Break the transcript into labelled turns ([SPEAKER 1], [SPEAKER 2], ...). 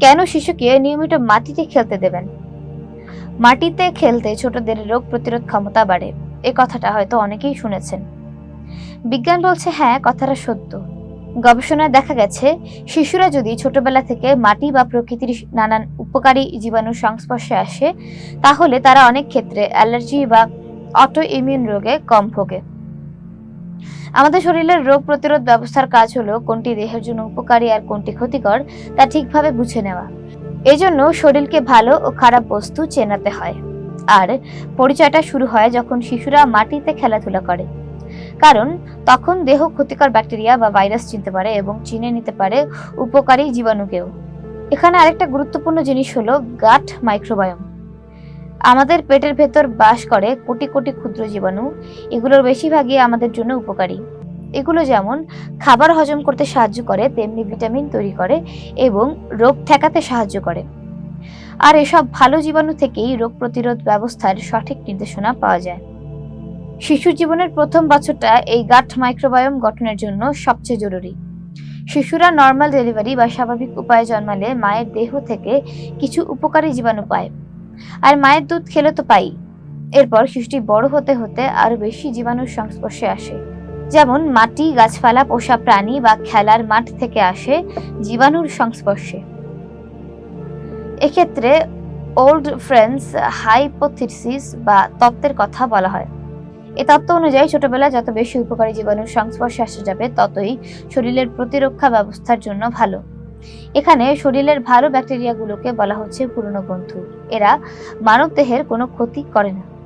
[SPEAKER 1] কেন শিশুকে নিয়মিত মাটিতে খেলতে দেবেন? মাটিতে খেলতে ছোটদের রোগ প্রতিরোধ ক্ষমতা বাড়ে। এ কথাটা হয়তো অনেকেই শুনেছেন। বিজ্ঞান বলছে হ্যাঁ কথাটা সত্য। গবেষণায় দেখা গেছে, শিশুরা যদি ছোটবেলা থেকে মাটি বা প্রকৃতির নানান উপকারী জীবাণুর সংস্পর্শে আসে, তাহলে তারা অনেক ক্ষেত্রে অ্যালার্জি বা অটো ইমিউন রোগে কম ভোগে। আমাদের শরীরের রোগ প্রতিরোধ ব্যবস্থার কাজ হলো কোনটি দেহের জন্য উপকারী আর কোনটি ক্ষতিকর তা ঠিকভাবে বুঝে নেওয়া। এজন্য শরীরকে ভালো ও খারাপ বস্তু চেনাতে হয়। আর পরিচয়টা শুরু হয় যখন শিশুরা মাটিতে খেলাধুলা করে। কারণ তখন দেহ ক্ষতিকর ব্যাকটেরিয়া বা ভাইরাস চিনতে পারে এবং চিনে নিতে পারে উপকারী জীবাণুকেও। এখানে আরেকটা গুরুত্বপূর্ণ জিনিস হলো গাট মাইক্রোবায়োম। আমাদের পেটের ভেতর বাস করে কোটি কোটি ক্ষুদ্র জীবাণু, এগুলোর বেশিরভাগই আমাদের জন্য উপকারী। এগুলো যেমন খাবার হজম করতে সাহায্য করে, তেমনি ভিটামিন তৈরি করে এবং রোগ ঠেকাতে সাহায্য করে। আর এসব ভালো জীবাণু থেকেই রোগ প্রতিরোধ ব্যবস্থার সঠিক নির্দেশনা পাওয়া যায়। শিশুর জীবনের প্রথম বছরটা এই গাঠ মাইক্রোবায়োম গঠনের জন্য সবচেয়ে জরুরি। শিশুরা নর্মাল ডেলিভারি বা স্বাভাবিক উপায়ে জন্মালে মায়ের দেহ থেকে কিছু উপকারী জীবাণু পায়। আর মায়ের দুধ খেলে তো পাই। এরপর শিশুটি বড় হতে হতে আরও বেশি জীবাণুর সংস্পর্শে আসে। যেমন মাটি, গাছপালা, পোষা প্রাণী বা খেলার মাঠ থেকে আসে জীবাণুর সংস্পর্শে। এক্ষেত্রে ওল্ড ফ্রেন্ডস হাইপোথিসিস বা তত্ত্বের কথা বলা হয়। এ তত্ত্ব অনুযায়ী ছোটবেলায় যত বেশি উপকারী জীবাণুর সংস্পর্শে আসা যাবে, ততই শরীরের প্রতিরক্ষা ব্যবস্থার জন্য ভালো। এখানে শরীরের ভালো ব্যাকটেরিয়াগুলোকে বলা হচ্ছে পুরনো বন্ধু। এরা মানবদেহের কোনো ক্ষতি করে না।